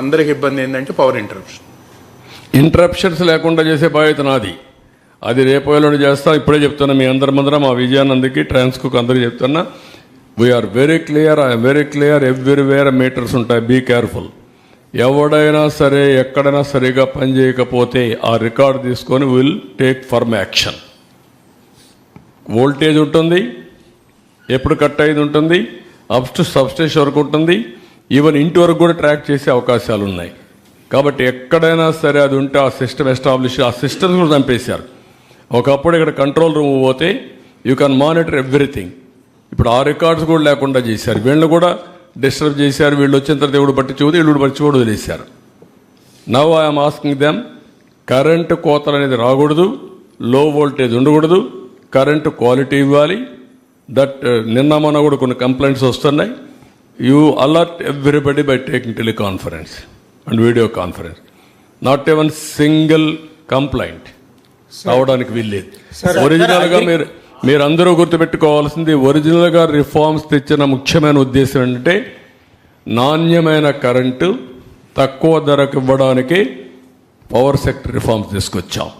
అందరికి ఇబ్బంది ఏంటంటే పవర్ ఇంటరప్షన్ ఇంటరప్షన్స్ లేకుండా చేసే బాధ్యత నాది. అది రేపు ఎల్లుండి చేస్తా ఇప్పుడే చెప్తున్నా మీ అందరి ముందర మా విజయానందకి ట్రాన్స్కు అందరికి చెప్తున్నా. We are very clear I'm very clear everywhere meters ఉంటాయి బీ కేర్ఫుల్ ఎవడైనా సరే ఎక్కడైనా సరిగా పని చేయకపోతే ఆ రికార్డు తీసుకొని will take firm action voltage ఉంటుంది ఎప్పుడు కట్ అయ్యేది ఉంటుంది అప్ టు సబ్స్టేషన్ వరకు ఉంటుంది. ఈవెన్ ఇంటి వరకు కూడా ట్రాక్ చేసే అవకాశాలు ఉన్నాయి కాబట్టి ఎక్కడైనా సరే అది ఉంటే ఆ సిస్టమ్ ఎస్టాబ్లిష్ ఆ సిస్టమ్స్ కూడా చంపేశారు. ఒకప్పుడు ఇక్కడ కంట్రోల్ రూమ్ పోతే యూ కెన్ మానిటర్ ఎవ్రీథింగ్. ఇప్పుడు ఆ రికార్డ్స్ కూడా లేకుండా చేశారు. వీళ్ళు కూడా డిస్టర్బ్ చేశారు. వీళ్ళు వచ్చిన తర్వాత దేవుడు బట్టి వీళ్ళు పట్టించుకోడు వదిలేశారు. Now I'm asking them current కోతలు అనేది రాకూడదు లో వోల్టేజ్ ఉండకూడదు కరెంటు క్వాలిటీ ఇవ్వాలి. దట్ uh, నిన్న మొన్న కూడా కొన్ని కంప్లైంట్స్ వస్తున్నాయి. You alert everybody by taking teleconference and video conference not even single complaint రావడానికి వీల్లేదు. ఒరిజినల్గా మీరు మీరందరూ గుర్తుపెట్టుకోవాల్సింది ఒరిజినల్గా రిఫార్మ్స్ తెచ్చిన ముఖ్యమైన ఉద్దేశం ఏంటంటే నాణ్యమైన కరెంటు తక్కువ ధరకు ఇవ్వడానికి పవర్ సెక్టర్ రిఫార్మ్స్ తీసుకొచ్చాం.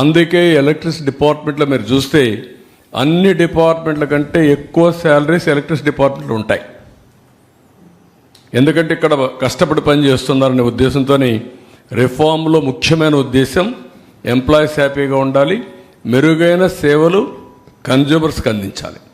అందుకే ఎలక్ట్రిసిటీ డిపార్ట్మెంట్లో మీరు చూస్తే అన్ని డిపార్ట్మెంట్ల కంటే ఎక్కువ శాలరీస్ ఎలక్ట్రిసిటీ డిపార్ట్మెంట్లో ఉంటాయి. ఎందుకంటే ఇక్కడ కష్టపడి పని చేస్తున్నారనే ఉద్దేశంతో రిఫార్మ్లో ముఖ్యమైన ఉద్దేశం ఎంప్లాయీస్ హ్యాపీగా ఉండాలి మెరుగైన సేవలు కన్జ్యూమర్స్కి అందించాలి.